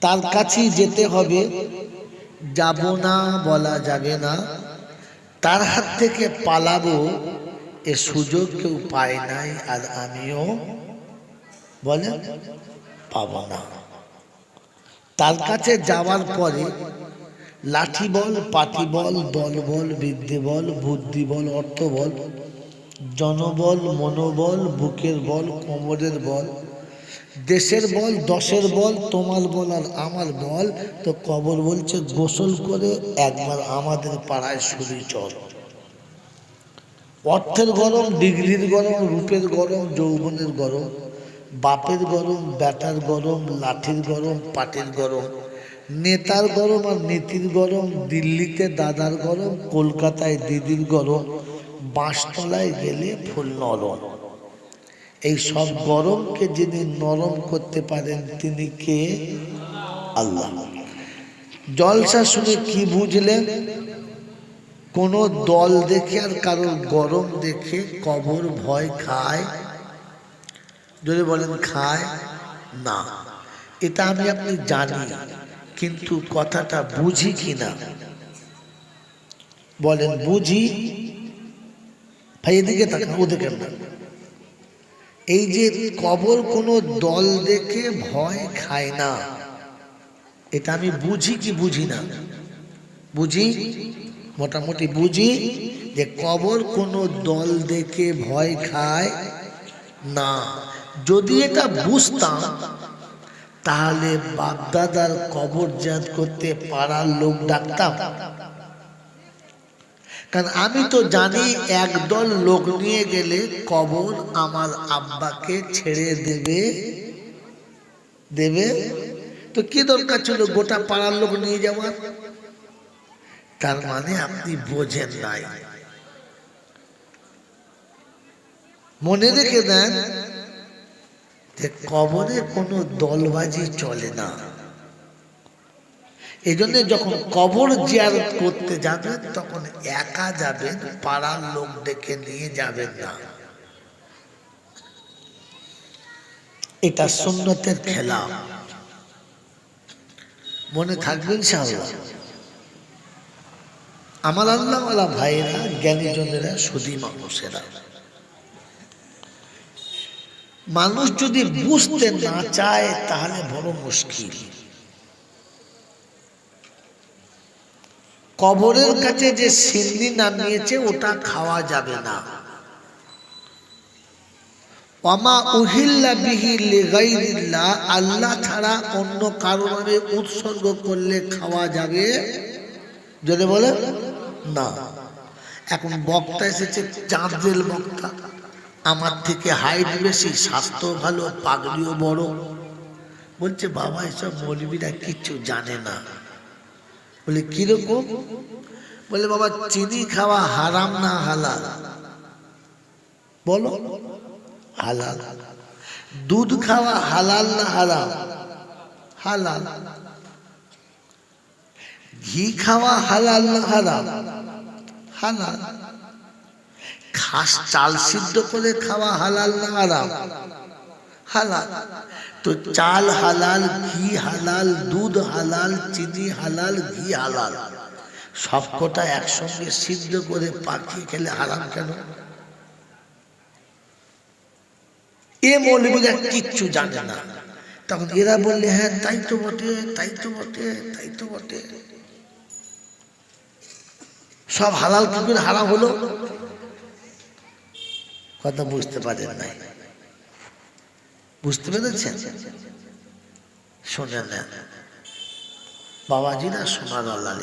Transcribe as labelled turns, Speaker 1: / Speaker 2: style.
Speaker 1: তার কাছেই যেতে হবে। যাব না, বলা যাবে না। তার হাত থেকে পালাবো, এ সুযোগ কেউ পায় নাই, আর আমিও বলে পাব না। তার কাছে যাওয়ার পরে লাঠি বল, পাটি বল, দল বল, বিদ্যে বল, বুদ্ধি বল, অর্থ বল, জনবল, মনোবল, বুকের বল, কোমরের বল দেশের বল দশের বল তোমার বল আর আমার বল তো কবর বলছে গোসল করে একবার আমাদের পাড়ায় শুধু চল অর্থের গরম ডিগ্রির গরম রূপের গরম যৌবনের গরম বাপের গরম ব্যাটার গরম লাঠির গরম পাটের গরম নেতার গরম আর নীতির গরম দিল্লিতে দাদার গরম কলকাতায় দিদির গরম বাঁশতলায় গেলে ফুল নরম। এই সব গরমকে যিনি নরম করতে পারেন, তিনি কে? আল্লাহ। জলসা শুনে কি বুঝলেন? কোন দল দেখে আর কারোর গরম দেখে কবর ভয় খায়? যদি বলেন খায়, না। এটা আমি আপনি জানি, কিন্তু কথাটা বুঝি কিনা? বলেন, বুঝি। ভাই, এদিকে তাকান, ওদিকে না এই যে কবর কোনো দল দেখে ভয় খায় না, এটা আমি বুঝি কি বুঝি না? বুঝি? মোটামুটি বুঝি যে কবর কোনো দল দেখে ভয় খায় না। যদি এটা বুঝতাম, তাহলে বাপদাদার কবর জাত করতে পাড়ার লোক ডাকতাম। কারণ আমি তো জানি একদল লোক নিয়ে গেলে কবর আমার আব্বাকে ছেড়ে দেবে। দেবে? তো কি দরকার ছিল? গোটা পাড়ার লোক নিয়ে যাওয়ার? তার মানে আপনি বোঝেন নাই। মনে রেখে দেন যে কবরে কোনো দলবাজি চলে না। এই জন্য যখন কবর জিয়ারত করতে যাবেন তখন একা যাবেন, পাড়ার লোক ডেকে নিয়ে যাবেন না। এটা সুন্নতের খেলা। মনে থাকবেন ইনশাআল্লাহ। আমার আল্লাহওয়ালা ভাইয়েরা, জ্ঞানীজনেরা, সুদী মানুষেরা। মানুষ যদি বুঝতে না চায়, তাহলে বড় মুশকিল। কবরের কাছে যে সিন্নি নামিয়েছে, ওটা খাওয়া যাবে না। অমা উহিল্লা বিহি লেগাইল্লা আল্লাহ ছাড়া অন্য কারণে উৎসর্গ করলে খাওয়া যাবে? যদি বলে, না। এখন বক্তা এসেছে, চাঁদের বক্তা। আমার থেকে হাইট বেশি, স্বাস্থ্য ভালো, পাগড়িও বড়। বলছে, বাবা, এসব মৌলবীরা কিচ্ছু জানে না। বলে কীরকম বলে, বাবা, চিনি খাওয়া হারাম না, হালাল। বলো, হালাল। দুধ খাওয়া হালাল না হারাম? হালাল। ঘি খাওয়া হালাল না হারাম? হালাল। খাস চাল সিদ্ধ করে খাওয়া হালাল না হারাম? হালাল। তো চাল হালাল, ঘি হালাল, দুধ হালাল, চিনি হালাল, ঘি হালাল। সব কটা একসঙ্গে সিদ্ধ করে পাকিয়ে খেলে হারাম কেন? এ মৌলবীরা কিচ্ছু জানে না। তখন এরা বললে হ্যাঁ তাই তো বটে, তাই তো বটে, তাই তো বটে। সব হালাল কি করে হারাম হলো? কথা বুঝতে পারেন নাই। বুঝতে পেরেছেন? শোনেন বাবাজিরা সোনার আল্লাহ